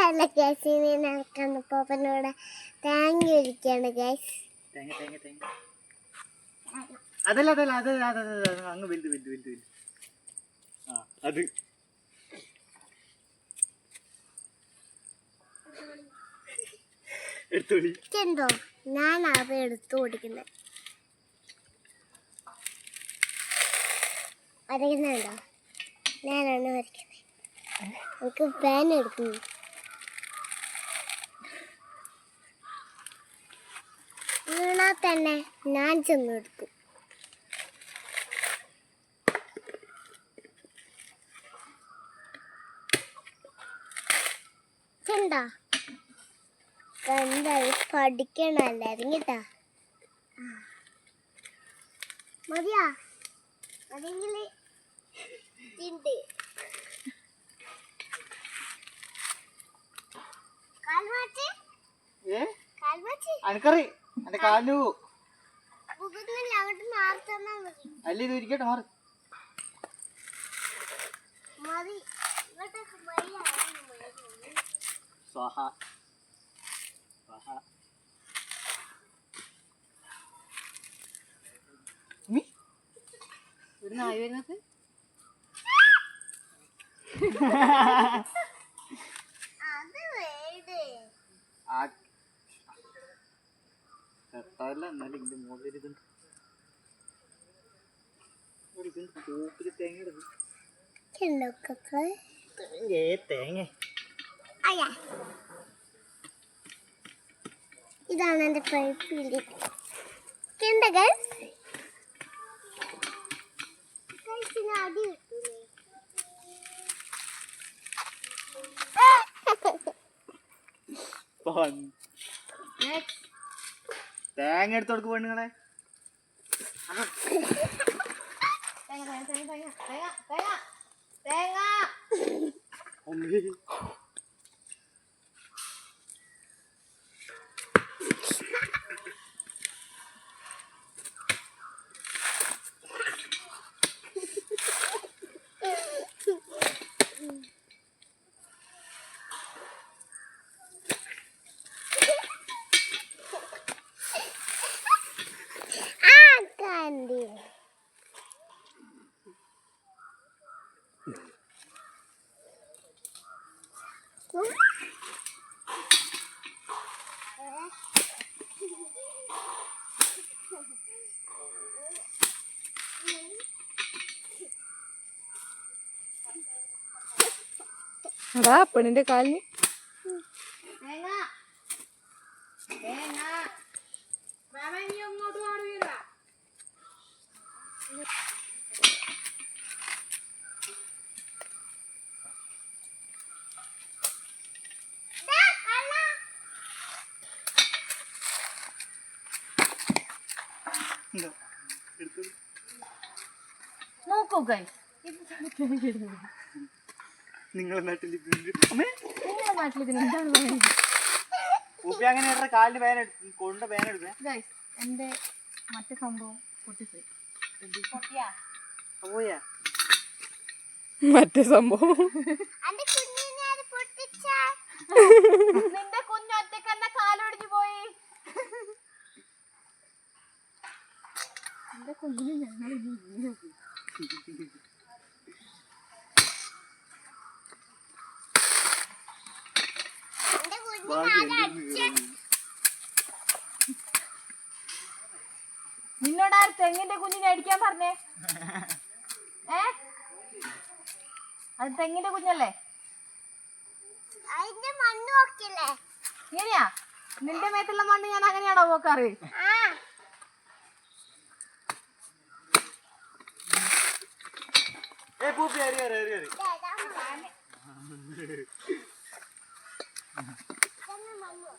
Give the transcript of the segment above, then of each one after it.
Hello guys ഇനി നടക്കുന്ന പോപ്പനോട് തേങ്ങ ഒഴിക്കാണ് ഗൈസ് തേങ്ങ തേങ്ങ തേങ്ങ. അതല്ല അതല്ല അത് അത് അത് അത് അങ്ങ് വലുത് വലുത് വലുത് വലുത് ആ അത്. എടുത്തോളി ഞാൻ അത് എടുത്തു വരയ്ക്കുന്നുണ്ടോ ഞാനാണ് വരയ്ക്കുന്നത് എനിക്ക് പാൻ എടുക്കുന്നു. വീണാ തന്നെ ഞാൻ ചെന്ന് എടുക്കും ചെണ്ടോ എന്തായാലും പഠിക്കണല്ലായിരുന്നു കേട്ടാ? മതിയാ? അതെങ്കിൽ ഉണ്ട് കാൽമാച്ച് ഏ? കാൽമാച്ച് അനക്കറി എന്റെ കാലു. അല്ല ഇത് ഇരിക്കട്ടെ മാറി. സ്വാഹ. സ്വാഹ. ഒരു നായ വരുന്നത് അത് വേട് ആ കെട്ടല്ല എന്നാലും ഇതിന്റെ മുകളിൽ ഇതുണ്ട് ഇതുണ്ട് തോപ്പിൽ തേങ്ങ ഏ തേങ്ങ. അയ്യാ. ഇതാണ് എന്റെ പൈപ്പിന്റെ എന്താ ഗൈസ് ഗൈസിന് അടി കിട്ടൂലേ? തേങ്ങ എടുത്ത് കൊടുക്ക് പെണ്ണുങ്ങളെ. തേങ്ങ തേങ്ങ തേങ്ങ തേങ്ങ തേങ്ങ തേങ്ങ അമ്മേ. ആ കാന്തി അതാ പെണ്ണിന്റെ കാലിന് തേങ്ങ തേങ്ങ നിങ്ങളെ നാട്ടിൽ ഇതുണ്ട്. അമ്മേ നിങ്ങളുടെ നാട്ടിൽ ഇതിന് എന്താണ് പറയുന്നത് ഉപ്പി അങ്ങനെ ഇടற കാലിന് വേന കൊണ്ട് ഗൈസ് എന്റെ മറ്റേ സംഭവം പൊട്ടിപ്പോയി പോയാ മറ്റേ സംഭവം നിന്റെ കുഞ്ഞൊറ്റക്ക് എന്നെ കാലൊടിഞ്ഞു പോയി കുഞ്ഞിന് ഞങ്ങൾ എന്റെ കുഞ്ഞിനെ അത് അടിച്ച നിന്നോട് ആ തെങ്ങിന്റെ കുഞ്ഞിനെ അടിക്കാൻ പറഞ്ഞേ? ഏ? അത് തെങ്ങിന്റെ കുഞ്ഞല്ലേ? ഇങ്ങനെയാ? നിന്റെ മേത്തുള്ള മണ്ണ് ഞാൻ അങ്ങനെയാണോ പോക്കാറ്? ആ. ഏ പൂപ്പി അറിയ അറിയ അറിയ ദേ, ഇതാ മണ്ണ്. ഇതെന്നെ മണ്ണ്.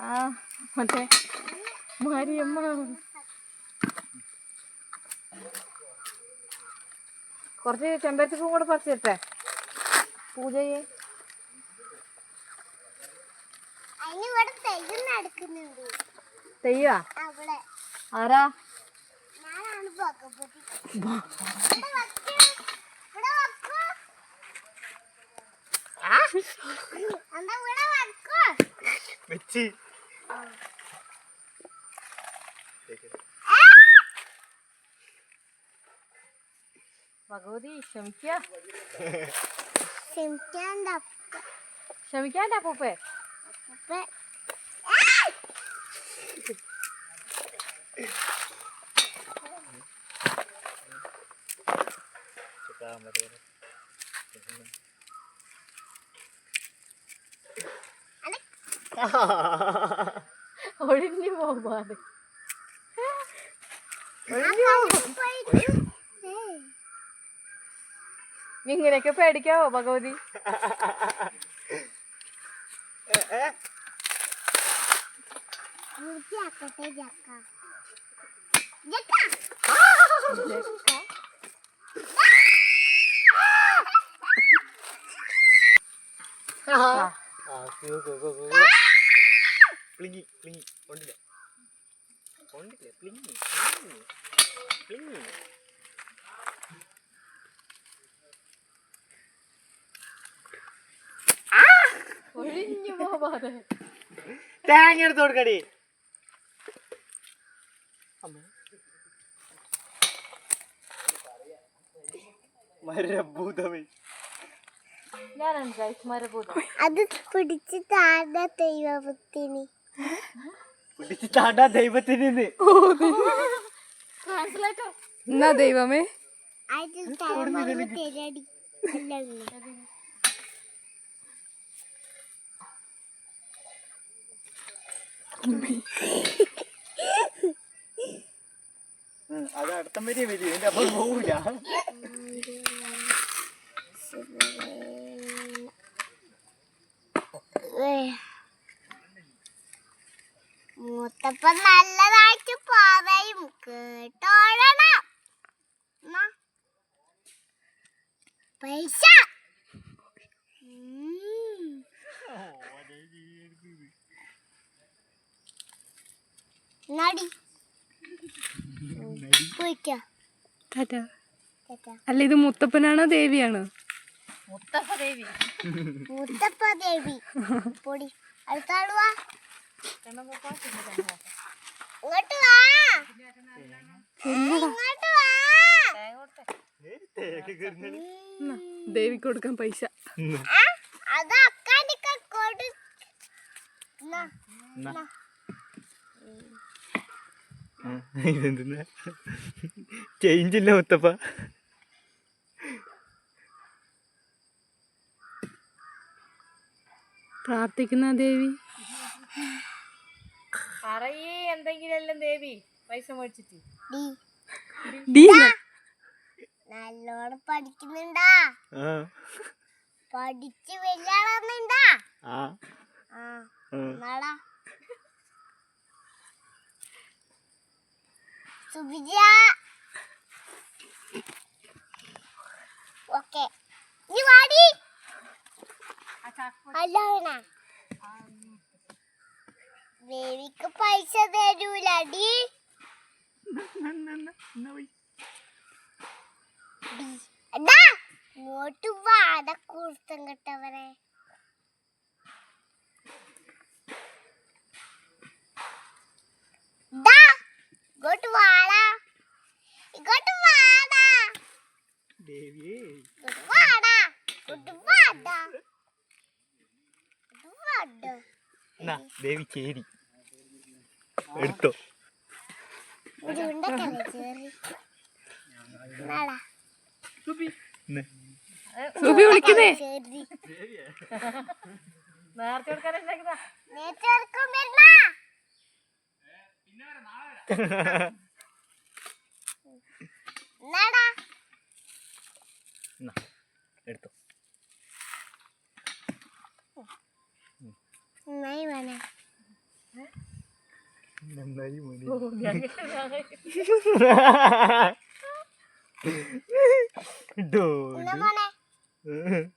ആ മറ്റേ മാരിയമ്മ കുറച്ച് ചെമ്പരത്തിപ്പൂ കൂടെ പറിച്ചിട്ടെ തരട്ടെ പൂജയെ. തെയ്യം? ആരാ? വെച്ച്. ഭഗവതി ക്ഷമിക്ക. ക്ഷമിക്കാണ്ട ക്ഷമിക്കാന്റെ അപ്പൂപ്പേ. ഒഴിഞ്ഞു പോകാതെ നീ ഇങ്ങനെയൊക്കെ പേടിക്കാവോ ഭഗവതി? ആ. ജക്ക ജക്ക പ്ലിങ്ങി പ്ലിങ്ങി കൊണ്ടില്ല കൊണ്ടില്ല പ്ലിങ്ങി പ്ലിങ്ങി പ്ലിങ്ങി ഒഴിഞ്ഞു പോവാതെ. തേങ്ങ എടുത്ത് കൊടുക്കടി. മരഭൂതമേ. ഞാനാണ് മരഭൂതം. അത് പിടിച്ച് താഴെ ദൈവത്തിന് പിടിച്ച് താണ്ടാ ദൈവത്തിന് എന്നാ ദൈവമേ? അത് അടുത്തം വരെ വരും. എന്റെ അപ്പം പോകൂല ഏ. മൂത്തപ്പ നല്ലതായിട്ട് പറയും കേട്ടോഴണം എന്നാ. പൈസ ഉം. നടി പോയിക്കോ ടാറ്റ കേട്ടോ അല്ല ഇത് മുത്തപ്പനാണോ ദേവിയാണോ? മുത്തപ്പ ദേവി. മുത്തപ്പ ദേവി. പൊടി. അടുത്താൾ വാ ഇങ്ങോട്ട് വാ. ഇങ്ങോട്ട് വാ. ദേവിക്ക് കൊടുക്കാൻ പൈസ. ആ, അത് അക്കാനിക്ക കൊടു എന്നാ, ഇതെന്തിനാ ചേഞ്ച് ഇല്ല മുത്തപ്പ. പ്രാർത്ഥിക്കുന്ന ദേവി. പറയേ എന്തെങ്കിലും എല്ലാം ദേവി പൈസ മേടിച്ചിട്ട്. നല്ലോണം പഠിക്കുന്നുണ്ടാ. ആ. പഠിച്ച് ആ. ആ. നാളാ സുബിജ ഓക്കെ നീ വാടി അല്ല ദേവിക്ക് പൈസ തരൂലടി ഇങ്ങോട്ട് വാട കുർത്തം കെട്ടവരെ ദാ, ഇങ്ങോട്ട് വാടാ ഇങ്ങോട്ട് വാടാ ദേവിയേ ഇങ്ങോട്ട് വാടാ ഇങ്ങോട്ട് വാടാ ഇങ്ങോട്ട് വാടാ എന്നാ ദേവി ചേരി എടുത്തോ. ഒരു ഉണ്ടക്കല്ലേ ചേറി നാടാ ഇന്ന്. സുബി വിളിക്കുന്നേ? എടുത്തോ. നേരത്തെ കൊടുക്കാനുണ്ടാക്കിയതാ നന്നായി മോനെ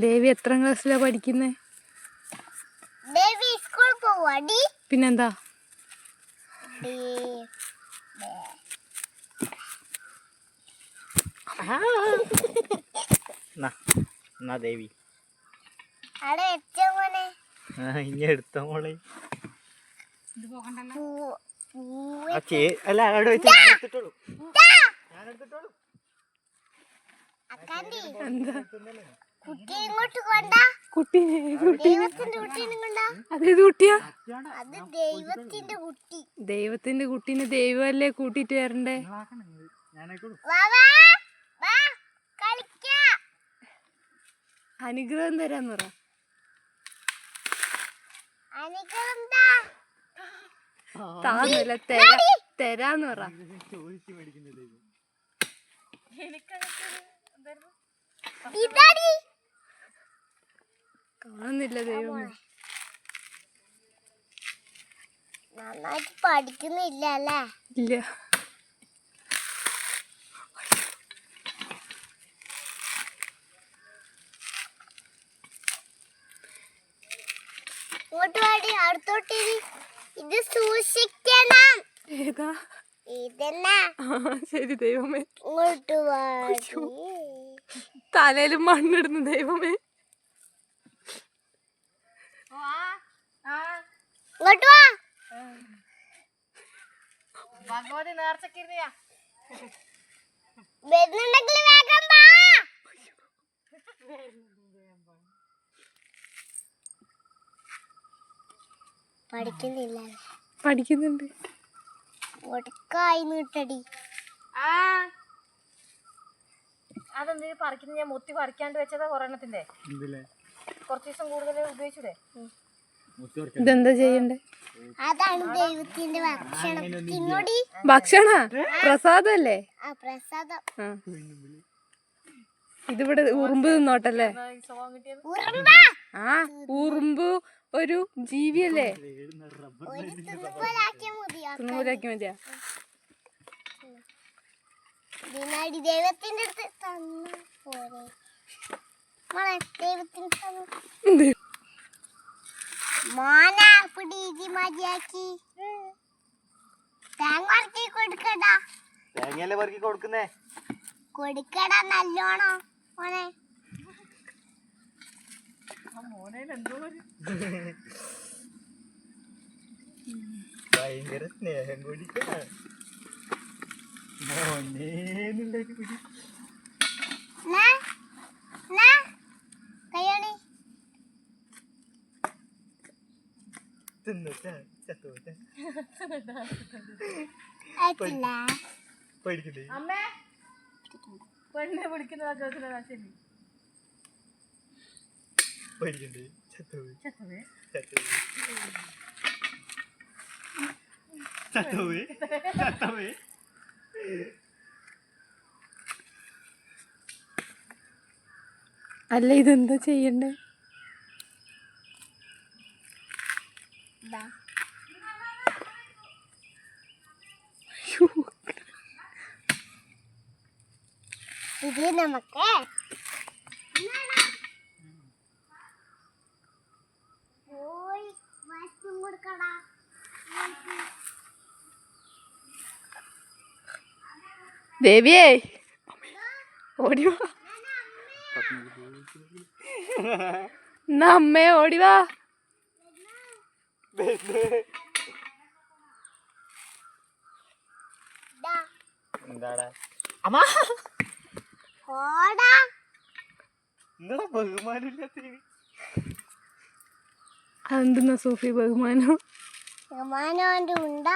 ദേവി എത്ര ക്ലാസ്സിലാ പഠിക്കുന്നേ? ദേവി സ്കൂൾ പോവാടി പിന്നെന്താ? എന്നാ ദേവി. ഇനി എടുത്തോ മോളെ. അല്ല അവിടെ വെച്ച് ഞാൻ എടുത്തിട്ടോളൂ. ഞാൻ എടുത്തിട്ടോളൂ. അക്കാന്റി എന്താ? കുട്ടി ഇങ്ങോട്ട് കൊണ്ട. കുട്ടീനെ കുട്ടി. ദൈവത്തിന്റെ കുട്ടീനെ കൊണ്ട. അതേത് കുട്ടിയാ? അത് ദൈവത്തിന്റെ കുട്ടി. ദൈവത്തിന്റെ കുട്ടീനെ ദൈവമല്ലേ കൂട്ടിട്ട് വരണ്ടേ ഞാനായിക്കോളൂ വാ വാ വാ കളിക്കാ അനുഗ്രഹം തരാന്ന് പറ. താന്നല്ല തരാ തരാന്ന് പറ. കാണുന്നില്ല ദൈവം നന്നായിട്ട് പഠിക്കുന്നില്ല അല്ലേ? ഇല്ല. ഇങ്ങോട്ട് പാടി അടുത്തോട്ടിരി ഇത് സൂക്ഷിക്കണം. ഏതാ? ഇതെന്നാ? ആ ശരി ദൈവമേ. ഇങ്ങോട്ട് പാടി തലയിൽ മണ്ണിടുന്നു ദൈവമേ. ഇങ്ങോട്ട് വാ. ഭഗവതി നേർച്ചക്കിരുന്നിയാ വരുന്നുണ്ടെങ്കിൽ വേഗം വാ. പഠിക്കുന്നില്ല. പഠിക്കുന്നുണ്ട്. ഒടുക്കായി നീട്ടടി. ആ. അതെന്തിനു പറിക്കുന്നത് ഞാൻ മുത്തി പറിക്കാണ്ട് വെച്ചതാ ഒരെണ്ണത്തിന്റെ കുറച്ച് ദിവസം കൂടുതൽ ഉപയോഗിച്ചൂടെ? മുത്തി ഇതെന്താ ചെയ്യണ്ടേ? അതാണ് ദൈവത്തിന്റെ ഭക്ഷണം. തിന്നോടി ഭക്ഷണ? പ്രസാദല്ലേ? ആ പ്രസാദം. ഇതിവിടെ ഉറുമ്പ് തിന്നോട്ടല്ലേ? ആ ഉറുമ്പ് ഒരു ജീവിയല്ലേ? അല്ലേ തിന്നുപോലാക്കിയ മതിയാ? ദൈവത്തിന്റെ അടുത്ത് തന്ന പോരെ. മോളെ ദൈവത്തിന് തന്നു. മോന പിടി ഇതി മതിയാക്കി. തേങ്ങ വറുക്കി കൊടുക്കടാ. തേങ്ങയല്ലേ പറക്കി കൊടുക്കുന്നേ? കൊടുക്കടാ നല്ലോണം. മോനെ ഭയങ്കര സ്നേഹം കൂടി മോനേന്നുള്ളൊരു പിടി നാ നാ കയ്യണി തിന്നിട്ടാ ചത്തോട്ടെ അയച്ചില്ല പേടിക്കണ്ടേ അമ്മേ പെണ്ണെ വിളിക്കുന്ന ചോദിച്ചതാ ശരി ചത്തവേ ചത്തോവേ ചത്തോവേ ചത്തോവേ അല്ല ഇതെന്താ ചെയ്യണ്ടേ? ദാ. ഇത് നമുക്ക് പോയി ഭക്ഷണം കൊടുക്കടാ ദേവിയേ. ഓടിവാ എന്നാ അമ്മേ ഓടിവാ ദാ എന്താടാ? ബഹുമാനില്ലാത്ത അതെന്തെന്നാ സൂഫി ബഹുമാനം? ബഹുമാനം ഉണ്ട.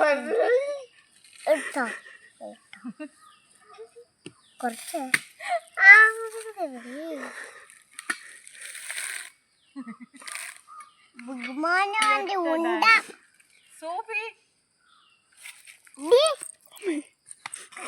മനസ്സിലായി? എടുത്തോ. കുറച്ച്. ഉണ്ട. സോഫി.